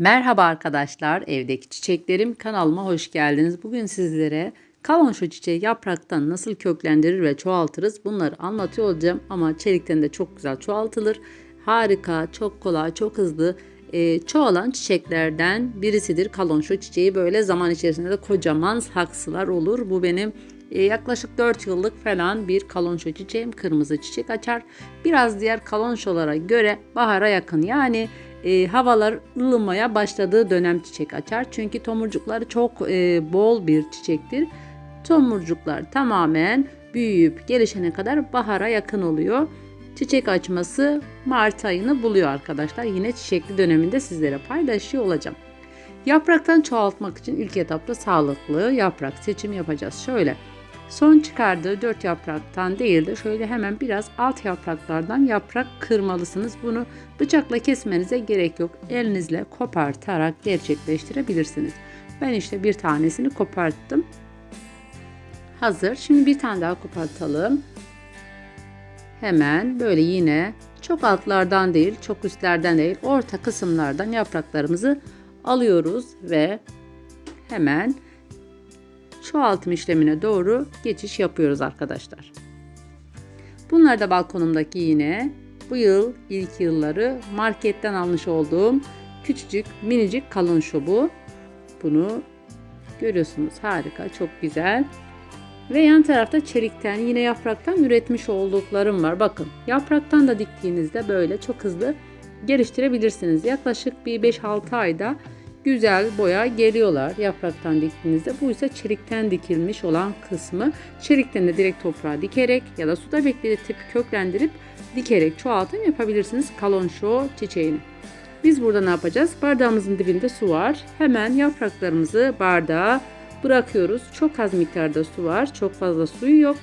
Merhaba arkadaşlar, evdeki çiçeklerim kanalıma hoş geldiniz. Bugün sizlere kalonşo çiçeği yapraktan nasıl köklendirir ve çoğaltırız bunları anlatıyor olacağım. Ama çelikten de çok güzel çoğaltılır. Harika, çok kolay, çok hızlı e, çoğalan çiçeklerden birisidir kalonşo çiçeği. Böyle zaman içerisinde de kocaman saksılar olur. Bu benim e, yaklaşık 4 yıllık falan bir kalonşo çiçeğim. Kırmızı çiçek açar. Biraz diğer kalonşolara göre bahara yakın yani e, havalar ılımaya başladığı dönem çiçek açar. Çünkü tomurcukları çok e, bol bir çiçektir. Tomurcuklar tamamen büyüyüp gelişene kadar bahara yakın oluyor. Çiçek açması Mart ayını buluyor arkadaşlar. Yine çiçekli döneminde sizlere paylaşıyor olacağım. Yapraktan çoğaltmak için ilk etapta sağlıklı yaprak seçimi yapacağız. Şöyle son çıkardığı dört yapraktan değil de şöyle hemen biraz alt yapraklardan yaprak kırmalısınız. Bunu bıçakla kesmenize gerek yok. Elinizle kopartarak gerçekleştirebilirsiniz. Ben işte bir tanesini koparttım. Hazır. Şimdi bir tane daha kopartalım. Hemen böyle yine çok altlardan değil, çok üstlerden değil, orta kısımlardan yapraklarımızı alıyoruz ve hemen çoğaltım işlemine doğru geçiş yapıyoruz arkadaşlar. Bunlar da balkonumdaki yine bu yıl ilk yılları marketten almış olduğum küçücük minicik kalın şubu. Bunu görüyorsunuz harika çok güzel. Ve yan tarafta çelikten yine yapraktan üretmiş olduklarım var. Bakın yapraktan da diktiğinizde böyle çok hızlı geliştirebilirsiniz. Yaklaşık bir 5-6 ayda güzel boya geliyorlar yapraktan diktiğinizde. Bu ise çelikten dikilmiş olan kısmı. Çelikten de direkt toprağa dikerek ya da suda bekletip köklendirip dikerek çoğaltım yapabilirsiniz kalonşo çiçeğini. Biz burada ne yapacağız? Bardağımızın dibinde su var. Hemen yapraklarımızı bardağa bırakıyoruz. Çok az miktarda su var. Çok fazla suyu yok.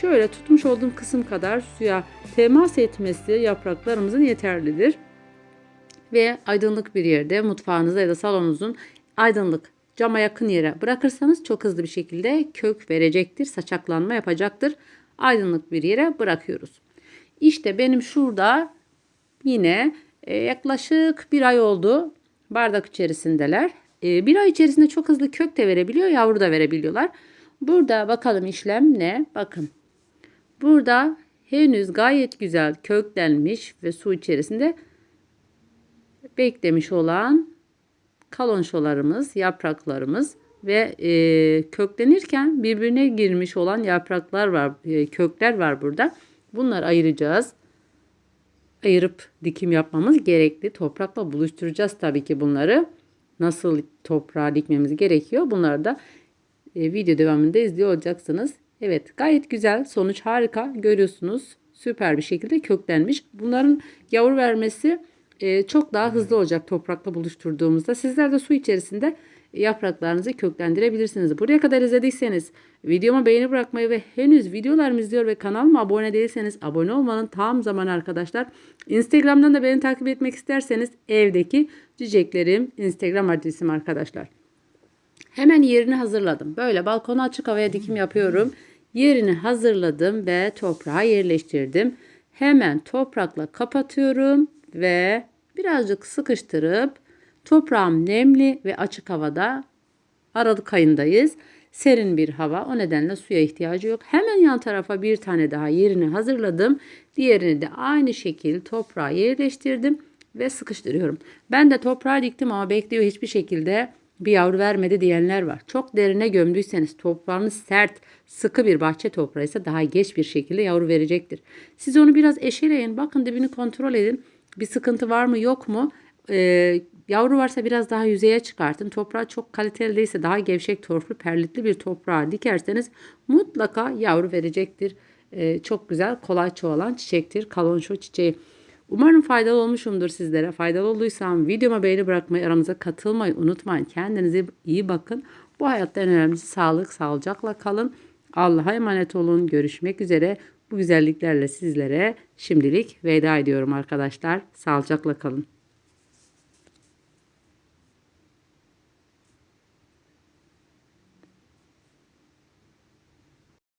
Şöyle tutmuş olduğum kısım kadar suya temas etmesi yapraklarımızın yeterlidir. Ve aydınlık bir yerde mutfağınızda ya da salonunuzun aydınlık cama yakın yere bırakırsanız çok hızlı bir şekilde kök verecektir. Saçaklanma yapacaktır. Aydınlık bir yere bırakıyoruz. İşte benim şurada yine e, yaklaşık bir ay oldu. Bardak içerisindeler. E, bir ay içerisinde çok hızlı kök de verebiliyor, yavru da verebiliyorlar. Burada bakalım işlem ne? Bakın. Burada henüz gayet güzel köklenmiş ve su içerisinde beklemiş olan kalonşolarımız, yapraklarımız ve e, köklenirken birbirine girmiş olan yapraklar var, e, kökler var burada. Bunları ayıracağız. Ayırıp dikim yapmamız gerekli. Toprakla buluşturacağız tabii ki bunları. Nasıl toprağa dikmemiz gerekiyor. Bunları da e, video devamında izliyor olacaksınız. Evet gayet güzel. Sonuç harika. Görüyorsunuz. Süper bir şekilde köklenmiş. Bunların yavru vermesi e, çok daha hızlı olacak toprakla buluşturduğumuzda. Sizler de su içerisinde yapraklarınızı köklendirebilirsiniz. Buraya kadar izlediyseniz videoma beğeni bırakmayı ve henüz videolarımı izliyor ve kanalıma abone değilseniz abone olmanın tam zamanı arkadaşlar. Instagram'dan da beni takip etmek isterseniz evdeki ciceklerim Instagram adresim arkadaşlar. Hemen yerini hazırladım. Böyle balkona açık havaya dikim yapıyorum. Yerini hazırladım ve toprağa yerleştirdim. Hemen toprakla kapatıyorum ve birazcık sıkıştırıp toprağım nemli ve açık havada Aralık ayındayız. Serin bir hava o nedenle suya ihtiyacı yok. Hemen yan tarafa bir tane daha yerini hazırladım. Diğerini de aynı şekil toprağa yerleştirdim ve sıkıştırıyorum. Ben de toprağa diktim ama bekliyor hiçbir şekilde bir yavru vermedi diyenler var. Çok derine gömdüyseniz toprağınız sert, sıkı bir bahçe toprağı ise daha geç bir şekilde yavru verecektir. Siz onu biraz eşeleyin. Bakın dibini kontrol edin. Bir sıkıntı var mı yok mu? Ee, yavru varsa biraz daha yüzeye çıkartın. Toprağı çok kaliteli değilse daha gevşek, torflu, perlitli bir toprağa dikerseniz mutlaka yavru verecektir. Ee, çok güzel, kolay çoğalan çiçektir. Kalonşo çiçeği. Umarım faydalı olmuşumdur sizlere. Faydalı olduysam videoma beğeni bırakmayı, aramıza katılmayı unutmayın. Kendinize iyi bakın. Bu hayatta en önemlisi sağlık, sağlıcakla kalın. Allah'a emanet olun. Görüşmek üzere. Bu güzelliklerle sizlere şimdilik veda ediyorum arkadaşlar. Sağlıcakla kalın.